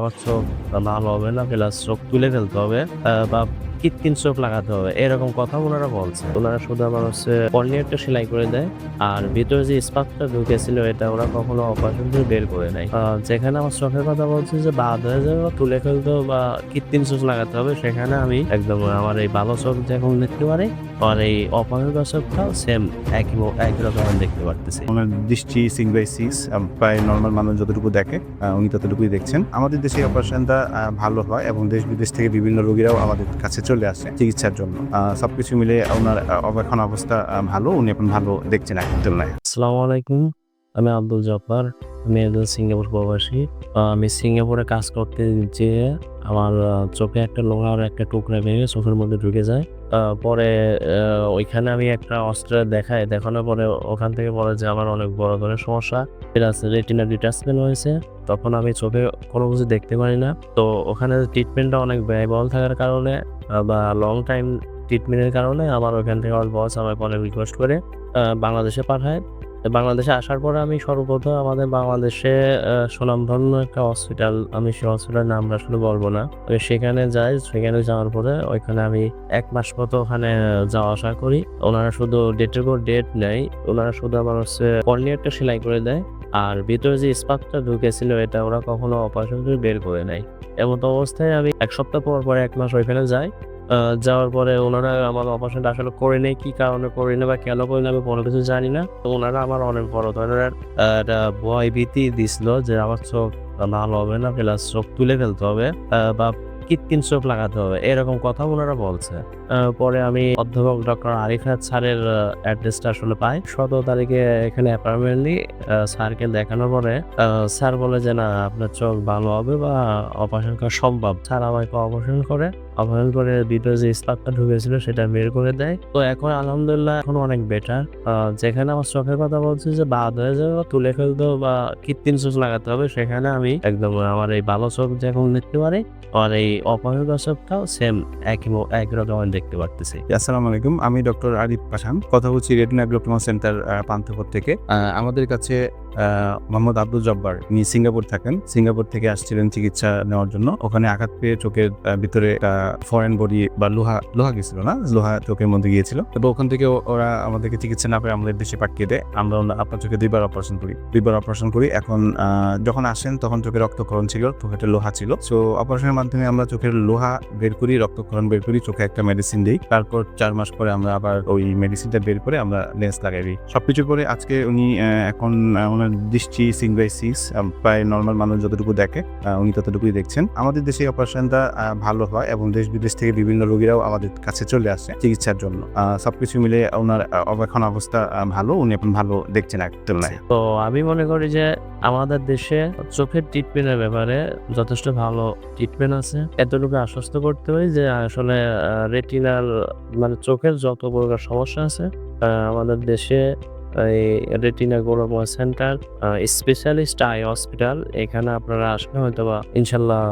আমার চোখ হবে না? প্লাস চোখ তুলে ফেলতে হবে। বা কৃত্রিম চোখ লাগাতে হবে, এরকম কথা ওনারা বলছে ওনারা শুধু আমার হচ্ছে কর্নিয়ারটা সেলাই করে দেয়, আর ভিতরে যে স্পার্কটা ঢুকেছিল, এটা ওরা কখনো অপারেশন করে বের করে নেয়। যেখানে আমার চোখের কথা বলছে যে বাদ হয়ে যাবে তুলে ফেলতে বা কৃত্রিম চোখ লাগাতে হবে, সেখানে আমি একদম আমার এই ভালো চোখ যখন দেখতে পারি, আর এই অপারেশন চোখটাও সেম একই একই রকম দেখতে পারতেছি। ওনার দৃষ্টি সিক্স বাই সিক্স প্রায় নর্মাল মানুষ যতটুকু দেখে উনি ততটুকুই দেখছেন। আমাদের দেশে অপারেশনটা ভালো হয় এবং দেশ বিদেশ থেকে বিভিন্ন রোগীরাও আমাদের কাছে চলে আসে চিকিৎসার জন্য। সবকিছু মিলে ওনার এখন অবস্থা ভালো, উনি এখন ভালো দেখছেন তুলনায়। আসসালামু আলাইকুম, আমি আব্দুল জব্বার, আমি একজন সিঙ্গাপুর প্রবাসী। আমি সিঙ্গাপুরে কাজ করতে যেয়ে আমার চোখে একটা লোহার একটা টুকরা ভেঙে চোখের মধ্যে ঢুকে যায়। পরে ওইখানে আমি একটা অস্ত্র দেখাই, দেখানোর পরে ওখান থেকে বলে যে আমার অনেক বড় ধরনের সমস্যা। প্লাস রেটিনা ডিটাচমেন্ট হয়েছে, তখন আমি চোখে কোনো কিছু দেখতে পারি না। তো ওখানে ট্রিটমেন্টটা অনেক ব্যয়বহুল থাকার কারণে বা লং টাইম ট্রিটমেন্টের কারণে আমার ওখান থেকে আমার বস আমাকে অনেক রিকোয়েস্ট করে বাংলাদেশে পাঠায়। বাংলাদেশে আসার পরে আমি সর্বপ্রথম আমাদের বাংলাদেশে সুনামধন্য একটা হসপিটাল আমি সেই হসপিটালের নাম আসলে বলব না। সেখানে যাই, সেখানে যাওয়ার পরে ওইখানে আমি এক মাস মতো ওখানে যাওয়া আসা করি। ওনারা শুধু ডেটের পর ডেট নেয় ওনারা শুধু আমার হচ্ছে কর্নিয়ারটা সেলাই করে দেয়। আর ভিতরে যে স্পার্কটা ঢুকেছিল, এটা ওরা কখনো অপারেশন করে বের করে নেয় এমন অবস্থায় আমি এক সপ্তাহ পর পর এক মাস ওইখানে যাই। যাওয়ার পরে ওনারা আমার অপারেশনটা আসলে করে নেই কি কারণে করে নেই বা কেন করে নেই আমি কোনো কিছু জানি না। তো ওনারা আমার অনেক বড় ধরনের একটা ভয় ভীতি দিছিল যে আমার চোখ লাল হবে না, প্লাস চোখ তুলে ফেলতে হবে। বা কৃত্রিম চোখ লাগাতে হবে, এরকম কথা ওনারা বলছে। পরে আমি অধ্যাপক ডক্টর আরিফাত স্যারের অ্যাড্রেসটা আসলে পাই। সতেরো তারিখে এখানে অ্যাপয়েন্টমেন্ট নিই স্যারকে দেখানোর পরে স্যার বলে যে, না, আপনার চোখ ভালো হবে বা অপারেশন করা সম্ভব। স্যার আমাকে অপারেশন করে অপারেশন করে ভিতরে যে স্পার্কটা ঢুকেছিল সেটা বের করে দেয়। তো এখন আলহামদুলিল্লাহ এখন অনেক বেটার যেখানে আমার চোখের কথা বলছে যে বাদ হয়ে যাবে তুলে ফেলতে বা কৃত্রিম চোখ লাগাতে হবে, সেখানে আমি একদম আমার এই ভালো চোখ যখন দেখতে পারি, আর এই অপারেশন চোখটাও সেম একই মো- একই রকম আমি দেখতে পারতেছি। আসসালামু আলাইকুম, আমি ডক্টর আরিফ পাঠান, কথা বলছি রেটিনা গ্লোকোমা সেন্টার পান্থপথ থেকে। আমাদের কাছে মোহাম্মদ আব্দুল জব্বার। উনি সিঙ্গাপুর থাকেন। সিঙ্গাপুর থেকে আসছিলেন চিকিৎসা নেওয়ার জন্য। ওখানে আঘাত পেয়ে চোখের ভিতরে ফরেন বডি বা লোহা লোহা গেছিল না? লোহা চোখের মধ্যে গিয়েছিল। তো ওখান থেকে ওরা আমাদেরকে চিকিৎসা না পেয়ে আমাদের দেশে পাঠিয়ে দেয়। আমরা আপনার চোখে দুইবার অপারেশন করি। দুইবার অপারেশন করি। এখন যখন আসেন তখন চোখে রক্তক্ষরণ ছিল চোখে লোহা ছিল। সো অপারেশনের মাধ্যমে আমরা চোখের লোহা বের করি রক্তক্ষরণ বের করি চোখে একটা মেডিসিন দিই। তারপর চার মাস পরে আমরা আবার ওই মেডিসিনটা বের করে আমরা লেন্স লাগাই দিই। সবকিছু পরে আজকে উনি এখন আহ, ওনার দৃষ্টি সিক্স সিক্স প্রায় নর্মাল মানুষ যতটুকু দেখে উনি ততটুকুই দেখছেন। আমাদের দেশে অপারেশনটা ভালো হয় এবং দেশ বিদেশ থেকে বিভিন্ন রোগীরাও আমাদের কাছে চলে আসে চিকিৎসার জন্য। সবকিছু মিলে ওনার এখন অবস্থা ভালো, উনি এখন ভালো দেখছেন এক তুলনায়। তো আমি মনে করি যে আমাদের দেশে চোখের ট্রিটমেন্টের ব্যাপারে যথেষ্ট ভালো ট্রিটমেন্ট আছে। এতটুকু আশ্বস্ত করতে পারি যে আসলে রেটিনাল মানে চোখের যত প্রকার সমস্যা আছে আমাদের দেশে retina glaucoma centre specialist eye hospital. এখানে আপনারা আসলে হয়তো বা ইনশাল্লাহ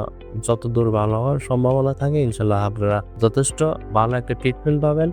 যতদূর ভালো হওয়ার সম্ভাবনা থাকে, ইনশাল্লাহ আপনারা যথেষ্ট ভালো একটা ট্রিটমেন্ট পাবেন।